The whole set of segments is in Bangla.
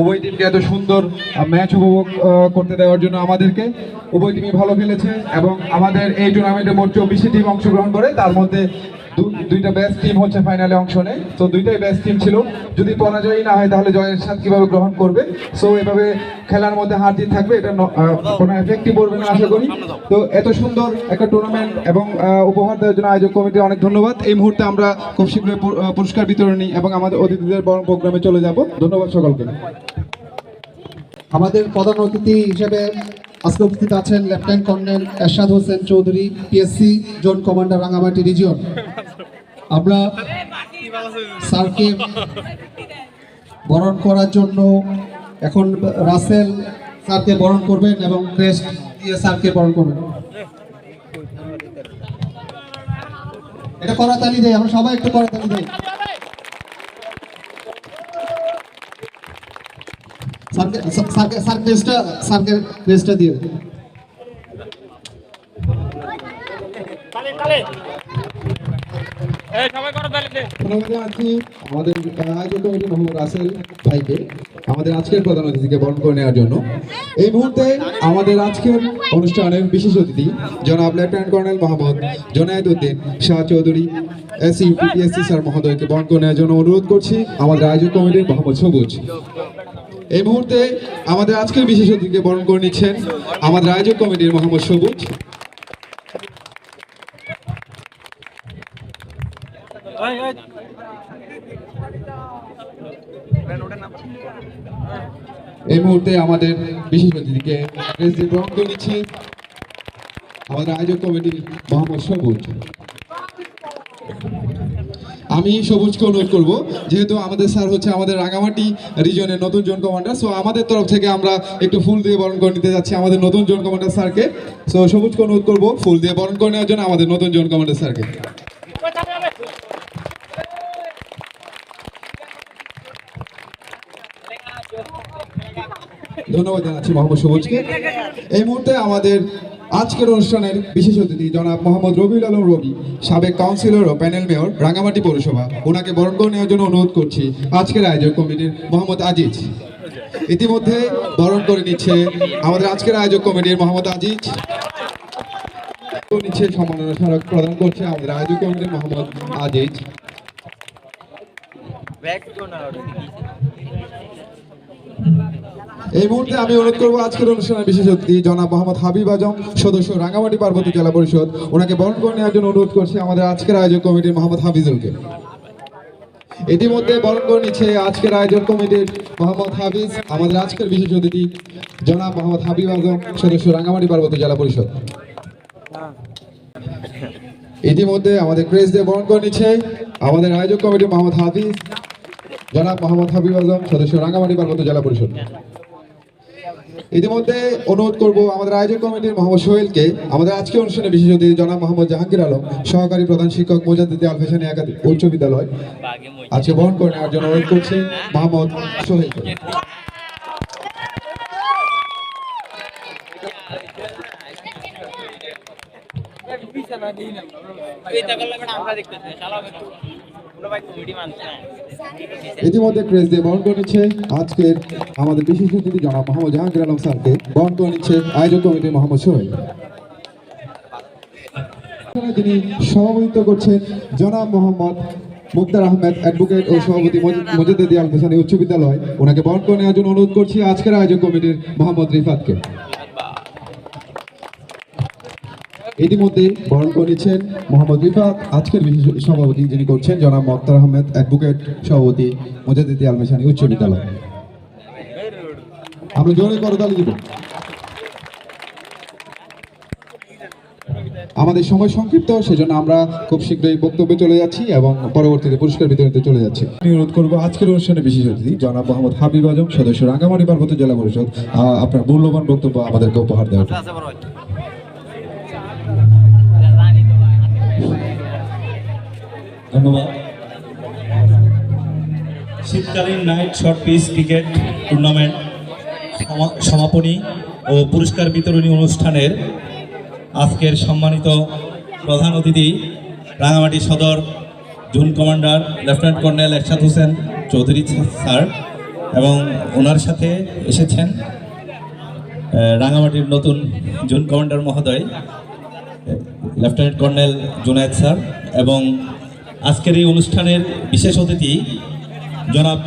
উভয় টিমকে এত সুন্দর ম্যাচ উপভোগ করতে দেওয়ার জন্য আমাদেরকে উভয় টিমই ভালো খেলেছে এবং আমাদের এই টুর্নামেন্টে মোট চব্বিশটি টিম অংশগ্রহণ করে, তার মধ্যে দুইটা বেস্ট টিম হচ্ছে ফাইনালে অংশ নেয়। তো দুইটাই বেস্ট টিম ছিল। যদি পরাজয়ই না হয়, তাহলে জয়ের স্বাদ কীভাবে গ্রহণ করবে? সো এভাবে খেলার মধ্যে হার জিত থাকবে। এটা কোনো এফেক্টই পড়বে না, আশা করি। তো এত সুন্দর একটা টুর্নামেন্ট এবং উপহার দেওয়ার জন্য আয়োজক কমিটি অনেক ধন্যবাদ। এই মুহূর্তে আমরা খুব শীঘ্রই পুরস্কার বিতরণী এবং আমাদের অতিথিদের বরং প্রোগ্রামে চলে যাব। ধন্যবাদ সকলকে। আমাদের প্রধান অতিথি হিসেবে আজকে উপস্থিত আছেন lieutenant colonel Ershad Hossain Chowdhury PSC zone commander Rangamati region. আমরা স্যারকে বরণ করার জন্য এখন রাসেল স্যারকে বরণ করবেন এবং ক্রেস্ট দিয়ে স্যারকে বরণ করবেন। এটা করাতালি দেয়, আমরা সবাই একটু করা করাতালি দেয় স্যারকে স্যারকে স্যার স্যারকে দিয়ে আমাদের আয়োজক কমিটি মোহাম্মদ রাসেল ভাইকে আমাদের আজকের প্রধান অতিথিকে বরণ করে নেওয়ার জন্য। এই মুহূর্তে আমাদের আজকের অনুষ্ঠানের বিশেষ অতিথি জনাব lieutenant colonel Mohammad Junayed Uddin Shah Chowdhury S UPSC sir মহোদয়কে বরণ করে নেওয়ার জন্য অনুরোধ করছি। আমাদের আয়োজক কমিটির মোহাম্মদ সবুজ। এই মুহূর্তে আমাদের আজকের বিশেষ অতিথিকে বরণ করে নিচ্ছেন আমাদের আয়োজক কমিটির মোহাম্মদ সবুজ। এই মুহূর্তে আমাদের বিশেষ অতিথিকে গ্রহণ করে নিচ্ছে আমাদের আয়োজক কমিটির মোহাম্মদ সবুজ আমি সবুজকে অনুরোধ করব, যেহেতু আমাদের স্যার হচ্ছে আমাদের রাঙামাটি রিজনের নতুন জোন কমান্ডার সো আমাদের তরফ থেকে আমরা একটু ফুল দিয়ে বরণ করে নিতে যাচ্ছি আমাদের নতুন জোন কমান্ডার স্যারকে। সো সবুজকে অনুরোধ করব, ফুল দিয়ে বরণ করে নেওয়ার জন্য আমাদের নতুন জোন কমান্ডার স্যারকে। ধন্যবাদ জানাচ্ছি মোহাম্মদ সবুজকে। এই মুহূর্তে আমাদের আজকের অনুষ্ঠানের বিশেষ অতিথি জনাব মোহাম্মদ রবিউল আলম রবি, সাবেক কাউন্সিলর ও প্যানেল মেয়র রাঙামাটি পৌরসভা। ওনাকে বরণ করে নেওয়ার জন্য অনুরোধ করছি। আজকের আয়োজক কমিটির মোহাম্মদ আজিজ। ইতিমধ্যে বরণ করে নিচ্ছে আমাদের আজকের আয়োজক কমিটির মোহাম্মদ আজিজ। নিচ্ছে সম্মাননা স্মারক প্রদান করছে আমাদের আয়োজক কমিটির মোহাম্মদ আজিজ। এই মুহূর্তে আমি অনুরোধ করব আজকের অনুষ্ঠানের বিশেষ অতিথি, জনাব মোহাম্মদ হাবিব আজম, সদস্য রাঙ্গামাটি পার্বতী জেলা পরিষদ। ওনাকে বরণ করে নেওয়ার জন্য অনুরোধ করছি আমাদের আজকের আয়োজক কমিটির মোহাম্মদ হাফিজুলকে। ইতিমধ্যে বরণ করে নিচ্ছে আজকের আয়োজক কমিটির মোহাম্মদ হাফিজ, আমাদের আজকের বিশেষ অতিথি, জনাব মোহাম্মদ হাবিব আজম, সদস্য রাঙ্গামাটি পার্বতী জেলা পরিষদ। ইতিমধ্যে আমাদের ক্রেজ দিয়ে বরণ করে নিচ্ছে আমাদের আয়োজক কমিটির মোহাম্মদ হাফিজ, জনাব মোহাম্মদ হাবিব আজম, সদস্য রাঙ্গামাটি পার্বত্য জেলা পরিষদ। ইতিমধ্যে অনুরোধ করব আমাদের আয়োজক কমিটির মোহাম্মদ সোহেলকে, আমাদের আজকে অনুষ্ঠানে বিশেষ অতিথি জনাব মোহাম্মদ জাহাঙ্গীর আলম, সহকারী প্রধান শিক্ষক মোজাদ্দিদ আল ফেসানি একাডেমি উচ্চ বিদ্যালয় আজকে বহন করে নেওয়ার জন্য অনুরোধ করছি মোহাম্মদ সোহেলকে আমরা দেখতেছি। ভাই, comedy মানছে না। ইতিমধ্যে ক্রেজ দিয়ে বহন করে নিচ্ছে আজকের আমাদের বিশেষ অতিথি জনাব মোহাম্মদ জাহাঙ্গীর আলম স্যারকে বহন করে নিচ্ছে আয়োজক কমিটির মোহাম্মদ সোহেল। যিনি সভাপতিত্ব করছেন জনাব মোহাম্মদ মুক্তার আহমেদ অ্যাডভোকেট ও সভাপতি মজিদুদ্দি আল হোসেনি উচ্চ বিদ্যালয়। ওনাকে বরণ করে নেওয়ার জন্য অনুরোধ করছি আজকের আয়োজক কমিটির মোহাম্মদ রিফাতকে। ইতিমধ্যে বরণ করেছেন মোহাম্মদ রিফাত, আজকের বিশেষ সভাপতি যিনি করছেন, জনাব মুক্তার আহমেদ অ্যাডভোকেট সভাপতি মজিদুদ্দি আল হোসেনি উচ্চ বিদ্যালয়। আমরা জোরে করতালি দিব। আমাদের সময় সংক্ষিপ্ত, সেজন্য আমরা খুব শীঘ্রই বক্তব্যে চলে যাচ্ছি এবং পরবর্তীতে পুরস্কার বিতরণীতে চলে যাচ্ছি। অনুরোধ করব, আজকের অনুষ্ঠানে বিশেষ অতিথি, জনাব মোহাম্মদ হাবিব আজম, সদস্য রাঙ্গামাটি পার্বত্য জেলা পরিষদ। আপনার মূল্যবান বক্তব্য আমাদেরকে উপহার দেওয়ার ধন্যবাদ। শীতকালীন night short pitch cricket tournament সমা- সমাপনী ও পুরস্কার বিতরণী অনুষ্ঠানের আজকের সম্মানিত প্রধান অতিথি Rangamati Sadar zone commander lieutenant colonel Ershad Hossain Chowdhury sir এবং ওনার সাথে এসেছেন রাঙামাটির নতুন জুন কমান্ডার মহোদয় লেফটেন্যান্ট কর্নেল জুনায়েদ স্যার এবং আজকের এই অনুষ্ঠানের বিশেষ অতিথি জনাব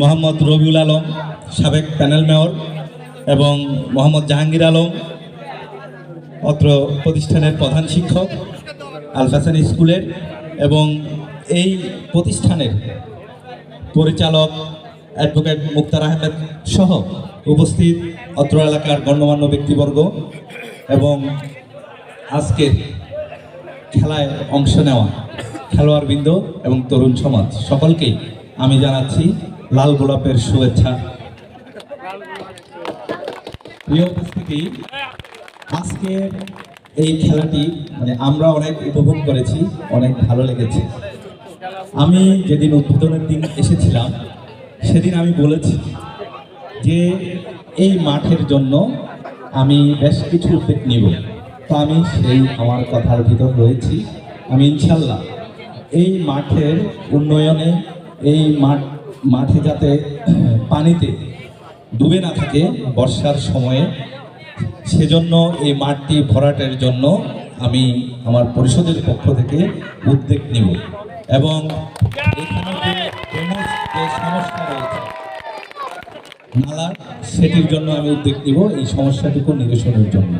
মোহাম্মদ রবিউল আলম, সাবেক প্যানেল মেয়র, এবং মোহাম্মদ জাহাঙ্গীর আলম, অত্র প্রতিষ্ঠানের প্রধান শিক্ষক আলফাসান স্কুলের, এবং এই প্রতিষ্ঠানের পরিচালক অ্যাডভোকেট মুক্তার আহমেদ সহ উপস্থিত অত্র এলাকার গণ্যমান্য ব্যক্তিবর্গ, এবং আজকের খেলায় অংশ নেওয়া খেলোয়াড়বৃন্দ এবং তরুণ সমাজ। সকলকেই আমি জানাচ্ছি লাল গোলাপের শুভেচ্ছা। প্রিয় উপস্থিতি আজকের এই খেলাটি মানে আমরা অনেক উপভোগ করেছি, অনেক ভালো লেগেছে। আমি যেদিন উদ্বোধনের দিন এসেছিলাম, সেদিন আমি বলেছি যে এই মাঠের জন্য আমি বেশ কিছু উদ্যোগ নিব। তো আমি সেই আমার কথার ভিতর রয়েছি। আমি ইনশাল্লাহ এই মাঠের উন্নয়নে, এই মাঠ, মাঠে যাতে পানিতে ডুবে না থাকে বর্ষার সময়ে, সেজন্য এই মাঠটি ভরাটের জন্য আমি আমার পরিষদের পক্ষ থেকে উদ্যোগ নিব এবং নালা, সেটির জন্য আমি উদ্যোগ নিব এই সমস্যাটুকু নিরসনের জন্য।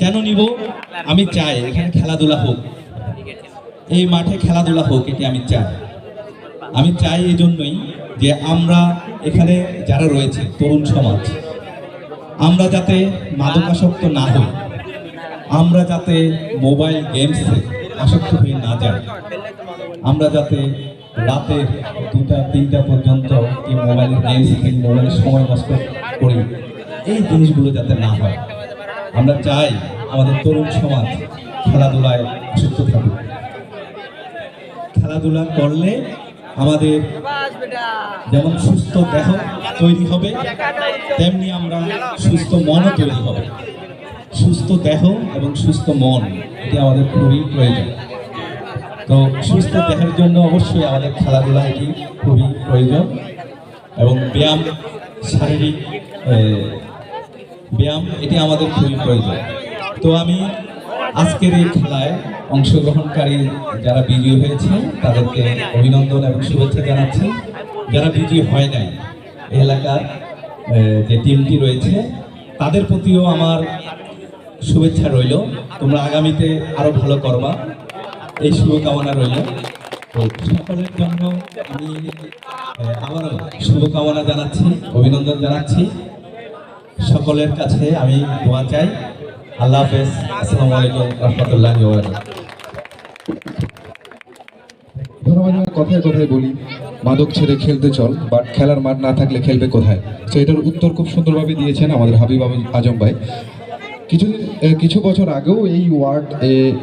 কেন নিব? আমি চাই, এখানে খেলাধুলা হোক। এই মাঠে খেলাধুলা হোক, এটি আমি চাই। আমি চাই এই জন্যই যে আমরা এখানে যারা রয়েছে, তরুণ সমাজ, আমরা যাতে মাদকাসক্ত না হই, আমরা যাতে মোবাইল গেমসে আসক্ত হয়ে না যাই, আমরা যাতে রাতের দুটা, তিনটা পর্যন্ত এই মোবাইলের গেমস খেলি মোবাইলের সময় নষ্ট করি, এই জিনিসগুলো যাতে না হয়। আমরা চাই আমাদের তরুণ সমাজ খেলাধুলায় আসক্ত থাকুক। খেলাধুলা করলে আমাদের যেমন সুস্থ দেহ তৈরি হবে, তেমনি আমরা সুস্থ মনও তৈরি হবে। সুস্থ দেহ এবং সুস্থ মন, এটি আমাদের খুবই প্রয়োজন। তো সুস্থ দেহের জন্য অবশ্যই আমাদের খেলাধুলা এটি খুবই প্রয়োজন এবং ব্যায়াম, শারীরিক ব্যায়াম, এটি আমাদের খুবই প্রয়োজন। তো আমি আজকের এই খেলায় অংশগ্রহণকারী যারা বিজয়ী হয়েছে, তাদেরকে অভিনন্দন এবং শুভেচ্ছা জানাচ্ছি। যারা বিজয়ী হয় নাই এলাকার যে টিমটি রয়েছে, তাদের প্রতিও আমার শুভেচ্ছা রইল। তোমরা আগামীতে আরও ভালো করবা। এই শুভকামনা রইল। তো সকলের জন্য আমি আবারও শুভকামনা জানাচ্ছি, অভিনন্দন জানাচ্ছি। সকলের কাছে আমি দোয়া চাই। আল্লাহ হাফেজ। আসসালামু আলাইকুম রহমতুল্লাহ ধন্যবাদ কথায় কথায় বলি, মাদক ছেড়ে খেলতে চল বাট খেলার মাঠ না থাকলে খেলবে কোথায়? তো এটার উত্তর খুব সুন্দরভাবে দিয়েছেন আমাদের হাবিব আজম ভাই। কিছু কিছু বছর আগেও এই ওয়ার্ড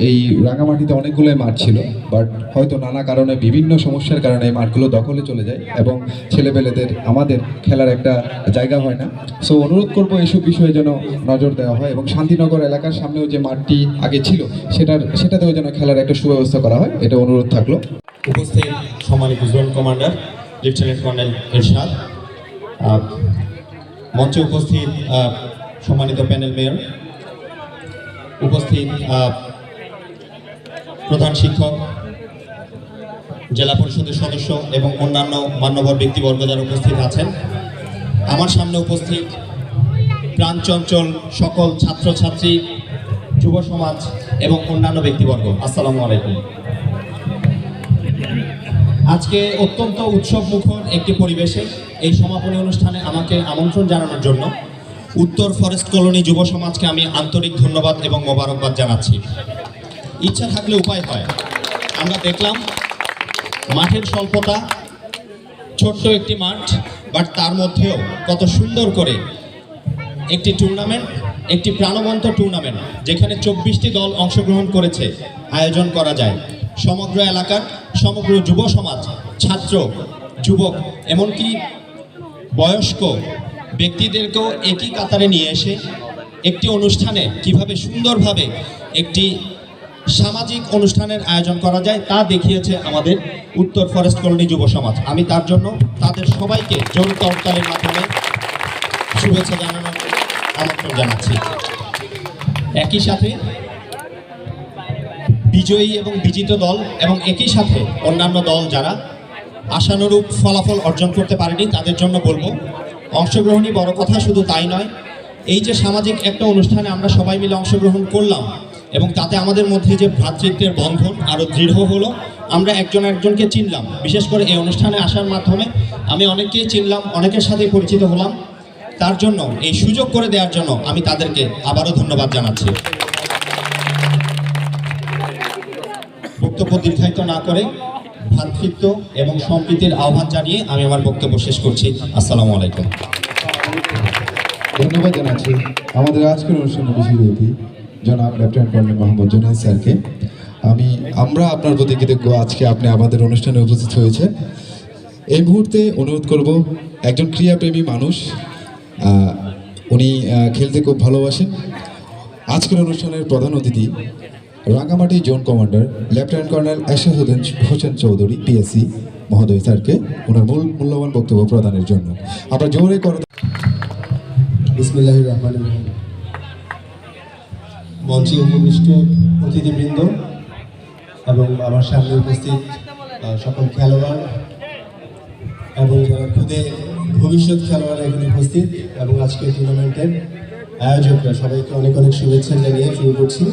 এই রাঙামাটিতে অনেকগুলো মাঠ ছিল, বাট হয়তো নানা কারণে বিভিন্ন সমস্যার কারণে এই মাঠগুলো দখলে চলে যায় এবং ছেলেপেলেদের, আমাদের খেলার একটা জায়গা হয় না। সো অনুরোধ করব এইসব বিষয়ে যেন নজর দেওয়া হয় এবং শান্তিনগর এলাকার সামনেও যে মাঠটি আগে ছিল, সেটার, সেটাতেও যেন খেলার একটা সুব্যবস্থা করা হয়, এটা অনুরোধ থাকল। উপস্থিত সম্মানিত zone commander, lieutenant colonel Ershad মঞ্চে উপস্থিত সম্মানিত প্যানেল মেয়র উপস্থিত প্রধান শিক্ষক, জেলা পরিষদের সদস্য এবং অন্যান্য মান্যবর ব্যক্তিবর্গ যারা উপস্থিত আছেন। আমার সামনে উপস্থিত প্রাণচঞ্চল সকল ছাত্রছাত্রী, যুব সমাজ এবং অন্যান্য ব্যক্তিবর্গ। আসসালামু আলাইকুম। আজকে অত্যন্ত উৎসব মুখর একটি পরিবেশে এই সমাপনী অনুষ্ঠানে আমাকে আমন্ত্রণ জানানোর জন্য উত্তর ফরেস্ট কলোনি যুব সমাজকে আমি আন্তরিক ধন্যবাদ এবং মোবারকবাদ জানাচ্ছি। ইচ্ছা থাকলে উপায় হয়। আমরা দেখলাম, মাঠের স্বল্পতা ছোট্ট একটি মাঠ, বাট তার মধ্যেও কত সুন্দর করে একটি টুর্নামেন্ট একটি প্রাণবন্ত টুর্নামেন্ট যেখানে চব্বিশটি দল অংশগ্রহণ করেছে, আয়োজন করা যায়। সমগ্র এলাকার, সমগ্র যুব সমাজ, ছাত্র, যুবক, এমনকি বয়স্ক ব্যক্তিদেরকেও একই কাতারে নিয়ে এসে একটি অনুষ্ঠানে কীভাবে সুন্দরভাবে একটি সামাজিক অনুষ্ঠানের আয়োজন করা যায় তা দেখিয়েছে আমাদের উত্তর ফরেস্ট কলোনি যুব সমাজ। আমি তার জন্য তাদের সবাইকে জোর করতালের মাধ্যমে শুভেচ্ছা জানানোর আমন্ত্রণ জানাচ্ছি। একই সাথে বিজয়ী এবং বিজিত দল এবং একই সাথে অন্যান্য দল যারা আশানুরূপ ফলাফল অর্জন করতে পারেনি, তাদের জন্য বলব অংশগ্রহণই বড় কথা, শুধু তাই নয়। এই যে সামাজিক একটা অনুষ্ঠানে আমরা সবাই মিলে অংশগ্রহণ করলাম এবং তাতে আমাদের মধ্যে যে ভ্রাতৃত্বের বন্ধন আরও দৃঢ় হলো, আমরা একজন একজনকে চিনলাম। বিশেষ করে এই অনুষ্ঠানে আসার মাধ্যমে আমি অনেককেই চিনলাম, অনেকের সাথে পরিচিত হলাম। তার জন্য, এই সুযোগ করে দেওয়ার জন্য আমি তাদেরকে আবারও ধন্যবাদ জানাচ্ছি। বক্তব্য দীর্ঘায়িত না করে ভ্রাতৃত্ব এবং সম্প্রীতির আহ্বান জানিয়ে আমি আমার বক্তব্য শেষ করছি। আসসালামু আলাইকুম। ধন্যবাদ জানাচ্ছি আমাদের আজকের অনুষ্ঠানের বিশেষ অতিথি জনাব লেফটেন্যান্ট কর্নেল মোহাম্মদ জুনাইদ স্যারকে। আমি, আমরা আপনার প্রতি কৃতজ্ঞ, আজকে আপনি আমাদের অনুষ্ঠানে উপস্থিত হয়েছে এই মুহূর্তে অনুরোধ করব, একজন ক্রীড়াপ্রেমী মানুষ উনি খেলতে খুব ভালোবাসেন। আজকের অনুষ্ঠানের প্রধান অতিথি Rangamati zone commander, lieutenant colonel Ershad Hossain Chowdhury PSC মহোদয় স্যারকে ওনার মূল মূল্যবান বক্তব্য প্রদানের জন্য। আমরা জোরে করে মঞ্চে উপবিষ্ট অতিথিবৃন্দ এবং আমার সামনে উপস্থিত সকল খেলোয়াড় এবং যারা খুদে ভবিষ্যৎ খেলোয়াড় এখানে উপস্থিত এবং আজকের টুর্নামেন্টের আয়োজকরা, সবাইকে অনেক অনেক শুভেচ্ছা জানিয়ে শুরু করছি।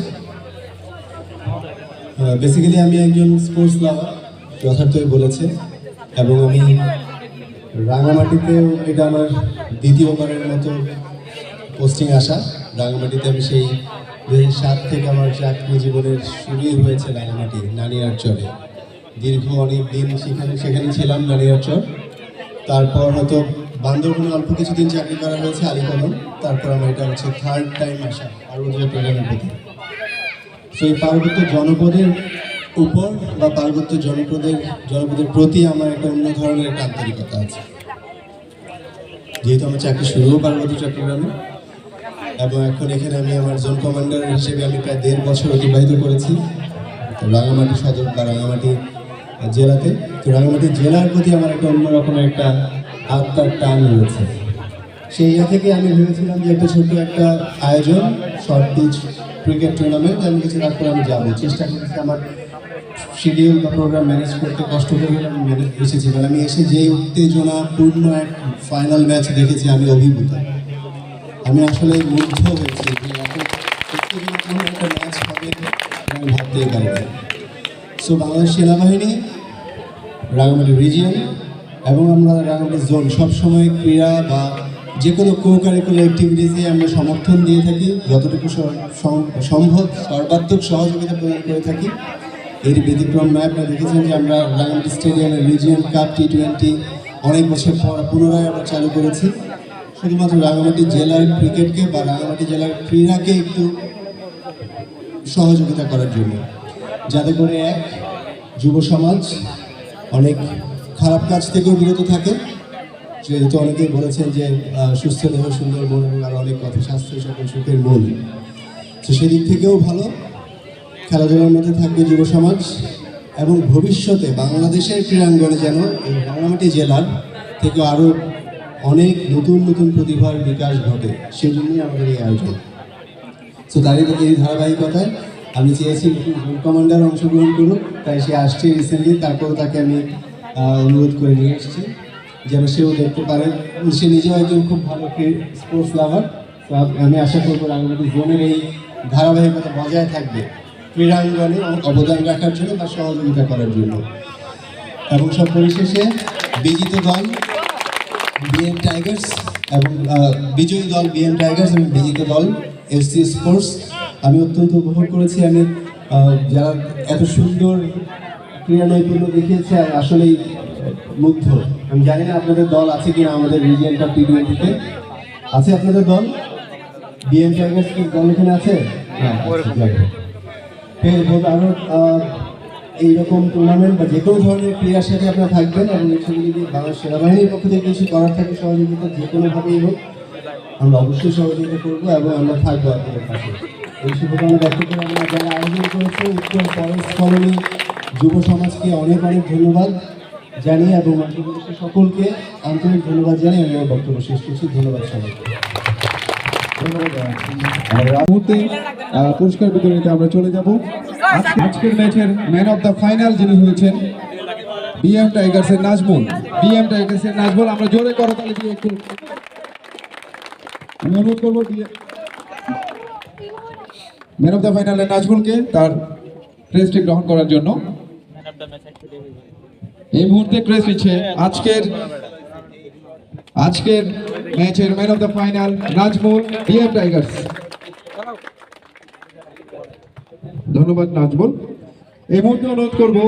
বেসিক্যালি আমি একজন স্পোর্টস লাভার যথার্থই বলেছে, এবং আমি রাঙামাটিতেও এটা আমার দ্বিতীয়বারের মতো পোস্টিং আসা। রাঙামাটিতে আমি সেই দুই সাত থেকে আমার চাকরি জীবনের শুরুই হয়েছে রাঙামাটি, নানিয়ার চরে। দীর্ঘ অনেক দিন সেখানে সেখানে ছিলাম, নানিয়ার চর। তারপর হয়তো বান্দরবনে অল্প কিছুদিন চাকরি করা হয়েছে আলিকদম তারপর আমার এটা হচ্ছে থার্ড টাইম আসা পার্বত্য চট্টগ্রামের প্রতি। সেই পার্বত্য জনপদের উপর বা পার্বত্য জনপদের জনপদের প্রতি আমার একটা অন্য ধরনের একটা আন্তরিকতা আছে। যেহেতু আমার চাকরি শুরুও পার্বত্য চট্টগ্রামে, এবং এখন এখানে আমি আমার জোন কমান্ডার হিসেবে আমি প্রায় দেড় বছর অতিবাহিত করেছি। রাঙামাটি সদর বা রাঙামাটি জেলাতে। তো রাঙামাটি জেলার প্রতি আমার একটা অন্যরকম একটা আত্মার টান রয়েছে। সেই ইয়ে থেকে আমি ভেবেছিলাম যে একটা ছোট্ট একটা আয়োজন শর্ট পিচ ক্রিকেট টুর্নামেন্ট আমি কিছু তারপর আমি যাব। চেষ্টা করেছি আমার শিডিউল বা প্রোগ্রাম ম্যানেজ করতে কষ্ট করে আমি ম্যানেজ এসেছি। কারণ আমি এসে যেই উত্তেজনা পূর্ণ এক ফাইনাল ম্যাচ দেখেছি, আমি অভিভূত। আমি আসলে মুগ্ধ হয়েছি যে উত্তেজনাপূর্ণ একটা ম্যাচ হবে আমি ভাবতেই পারিনি। সো বাংলাদেশ সেনাবাহিনী রাঙামাটি রিজিয়ন এবং আমরা রাঙামাটি জোন সবসময় ক্রীড়া বা যে কোনো কো কারিকুলার অ্যাক্টিভিটিসে আমরা সমর্থন দিয়ে থাকি, যতটুকু সম্ভব সর্বাত্মক সহযোগিতা প্রদান করে থাকি। এর ব্যতিক্রম নয়, আপনারা দেখেছেন যে আমরা রাঙামাটি স্টেডিয়ামের রিজিয়ন কাপ টি টোয়েন্টি অনেক বছর পর পুনরায় আমরা চালু করেছি। শুধুমাত্র রাঙামাটি জেলার ক্রিকেটকে বা রাঙামাটি জেলার ক্রীড়াকে একটু সহযোগিতা করার জন্য। যাতে করে এক যুব সমাজ অনেক খারাপ কাজ থেকেও বিরত থাকে। যেহেতু অনেকেই বলেছেন যে সুস্থ দেহ, সুন্দর মন এবং আরও অনেক কথা, স্বাস্থ্য সকল সুখের মূল। তো সেদিক থেকেও ভালো। খেলাধুলার মধ্যে থাকবে যুব সমাজ এবং ভবিষ্যতে বাংলাদেশের ক্রীড়াঙ্গনে যেন এই রাঙামাটি জেলার থেকে আরও অনেক নতুন নতুন প্রতিভার বিকাশ ঘটে, সেজন্যই আমাদের এই আয়োজন। তো তারই এই ধারাবাহিকতায় আমি চেয়েছি কমান্ডার অংশগ্রহণ করুক, তাই সে আসছে রিসেন্টলি তারপরও তাকে আমি অনুরোধ করে নিয়ে এসেছি। যেন সেও দেখতে পারে সে নিজেও একজন খুব ভালো স্পোর্টস লাভার আমি আশা করব রাঙামাটি জোনের এই ধারাবাহিকতা বজায় থাকবে। ক্রীড়াঙ্গনে অবদান রাখার জন্য বা সহযোগিতা করার জন্য। এবং সব পরিশেষে বিজিত দল বিএম টাইগার্স এবং বিজয়ী দল বিএম টাইগার্স এবং বিজিত দল এফসি স্পোর্টস আমি অত্যন্ত উপভোগ করেছি। আমি যারা এত সুন্দর ক্রীড়া নৈপুণ্য দেখিয়েছে, আসলেই মুগ্ধ। আমি জানি না আপনাদের দল আছে কিনা আমাদের রিজিয়ন কাপ টি টোয়েন্টিতে আছে আপনাদের দল? বিএম টাইগার্স কি দল এখানে আছে? আরও এইরকম টুর্নামেন্ট বা যে কোনো ধরনের ক্রীড়ার সাথে আপনারা থাকবেন এবং সেগুলি যদি বাংলাদেশ সেনাবাহিনীর পক্ষ থেকে কিছু করার থাকে সহযোগিতা যে কোনোভাবেই হোক আমরা অবশ্যই সহযোগিতা করব এবং আমরা থাকব আপনাদের পাশে। এই শুভকামনা ব্যক্ত করে আমরা যারা আয়োজন করেছে উত্তর ফরেস্ট কলোনি যুব সমাজকে অনেক অনেক ধন্যবাদ। জানিয়ে এবং সকলকে আন্তরিক ধন্যবাদ জানিয়ে আমি আমার বক্তব্য শেষ করছি। ধন্যবাদ সবাইকে। মুহূর্তে পুরস্কার বিতরণীতে আমরা চলে যাব। আজকের ম্যাচের ম্যান অফ দ্য ফাইনাল যিনি হয়েছেন বিএম টাইগার্সের নাজমুল। বিএম টাইগার্সের নাজমুল, আমরা জোরে করতালি দিয়ে একটু আমি অনুরোধ করব ম্যান অফ দ্য ফাইনালের নাজমুলকে তার ক্রেস্টে গ্রহণ করার জন্য। এই মুহূর্তে ক্রেস্ট নিচ্ছে আজকের আজকের ম্যাচের man of the final Nazmul BM tigers. ধন্যবাদ নাজমুল। এই মুহূর্তে অনুরোধ করব,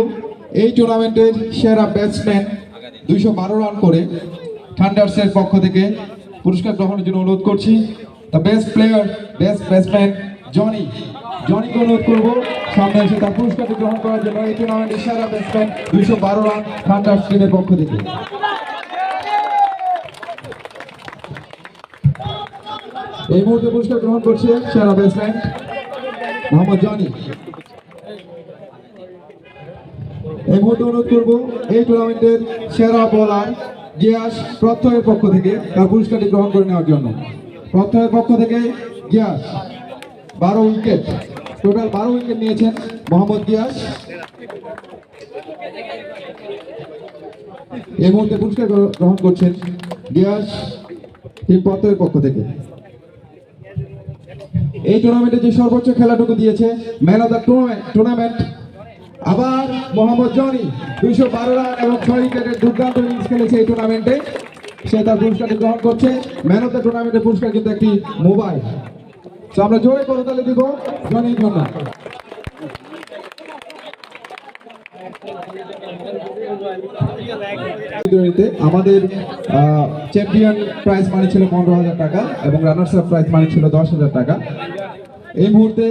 এই টুর্নামেন্টের সেরা ব্যাটসম্যান দুইশো বারো রান করে থান্ডার্সের পক্ষ থেকে পুরস্কার গ্রহণের জন্য অনুরোধ করছি। The best player, best batsman, Jony. জনিকে অনুরোধ করব, সামনে এসে তার পুরস্কারটি গ্রহণ করার জন্য এই টুর্নামেন্টের সেরা ব্যাটসম্যান দুইশো বারো রান থান্ডার্স টিমের পক্ষ থেকে। এই মুহূর্তে পুরস্কার গ্রহণ করছে সেরা ব্যাটসম্যান মোহাম্মদ জনি। এই মুহূর্তে অনুরোধ করব, এই টুর্নামেন্টের সেরা বোলার গিয়াস প্রত্যয়ের পক্ষ থেকে তার পুরস্কারটি গ্রহণ করে নেওয়ার জন্য। প্রত্যয়ের পক্ষ থেকে গিয়াস। বারো উইকেট। টোটাল বারো উইকেট নিয়েছেন মোহাম্মদ গিয়াস এই মুহূর্তে পুরস্কার গ্রহণ করছেন গিয়াস টিম প্রত্যয়ের পক্ষ থেকে। এই টুর্নামেন্টে যে সর্বোচ্চ খেলাটুকু দিয়েছে man of the tournament tournament আবার মোহাম্মদ জনি দুইশো বারো রান এবং ছয় উইকেটের দুর্দান্ত ইনিংস খেলেছে এই টুর্নামেন্টে সে তার পুরস্কারটি গ্রহণ করছে। ম্যান অফ দ্য টুর্নামেন্টের পুরস্কার কিন্তু একটি মোবাইল। তো আমরা জোরে করতালি দিব জনির জন্য আমাদের চ্যাম্পিয়ন প্রাইজ মানি ছিল পনেরো হাজার টাকা এবং রানার্স আপ প্রাইজ মানি ছিল দশ হাজার টাকা। এই মুহূর্তে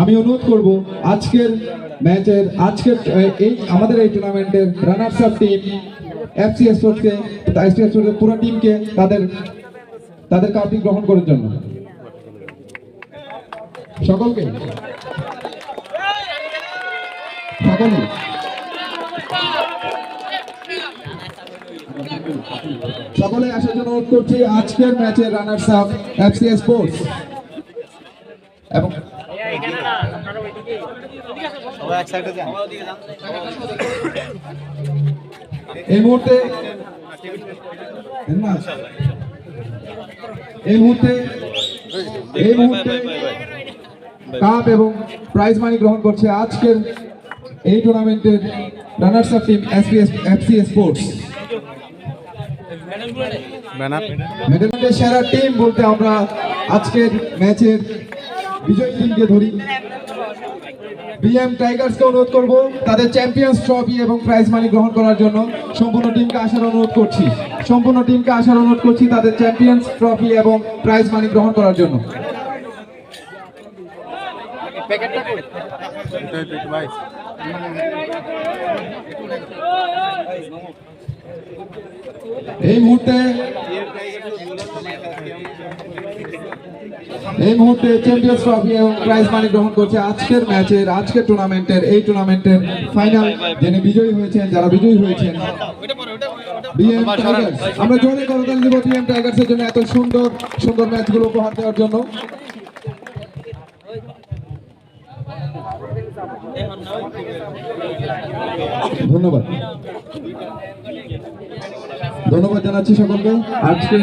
আমি অনুরোধ করব, আজকের ম্যাচের, আজকের এই আমাদের এই টুর্নামেন্টের রানার্স আপ টিম এফসি স্পোর্টসকে পুরো টিমকে তাদের তাদের কাপটি গ্রহণ করার জন্য। সকলকে। সকলে। সকলে আসার জন্য অনুরোধ করছি, আজকের ম্যাচের রানার্স আপ এফসি স্পোর্টস। এবং এই মুহূর্তে এই মুহূর্তে এই মুহূর্তে কাপ এবং প্রাইজ মানি গ্রহণ করছে আজকের এই টুর্নামেন্টের runners up team FC sports মেডেলের সেরা টিম বলতে আমরা আজকের ম্যাচের বিজয়ী টিমকে ধরি। বিএম টাইগার্সকে অনুরোধ করব তাদের চ্যাম্পিয়ন্স ট্রফি এবং প্রাইজ মানি গ্রহণ করার জন্য। সম্পূর্ণ টিমকে আসার অনুরোধ করছি। সম্পূর্ণ টিমকে আসার অনুরোধ করছি তাদের চ্যাম্পিয়ন্স ট্রফি এবং প্রাইজ মানি গ্রহণ করার জন্য। এই মুহূর্তে এই মুহূর্তে চ্যাম্পিয়ন্স ট্রফি এবং প্রাইজ মানি গ্রহণ করছে আজকের ম্যাচের আজকের টুর্নামেন্টের এই টুর্নামেন্টের ফাইনাল যিনি বিজয়ী হয়েছেন যারা বিজয়ী হয়েছেন আমরা জোরে করতাল দেব বিএম টাইগার্সের জন্য এত সুন্দর সুন্দর ম্যাচগুলো উপহার দেওয়ার জন্য। ধন্যবাদ। ধন্যবাদ জানাচ্ছি সকলকে। আজকের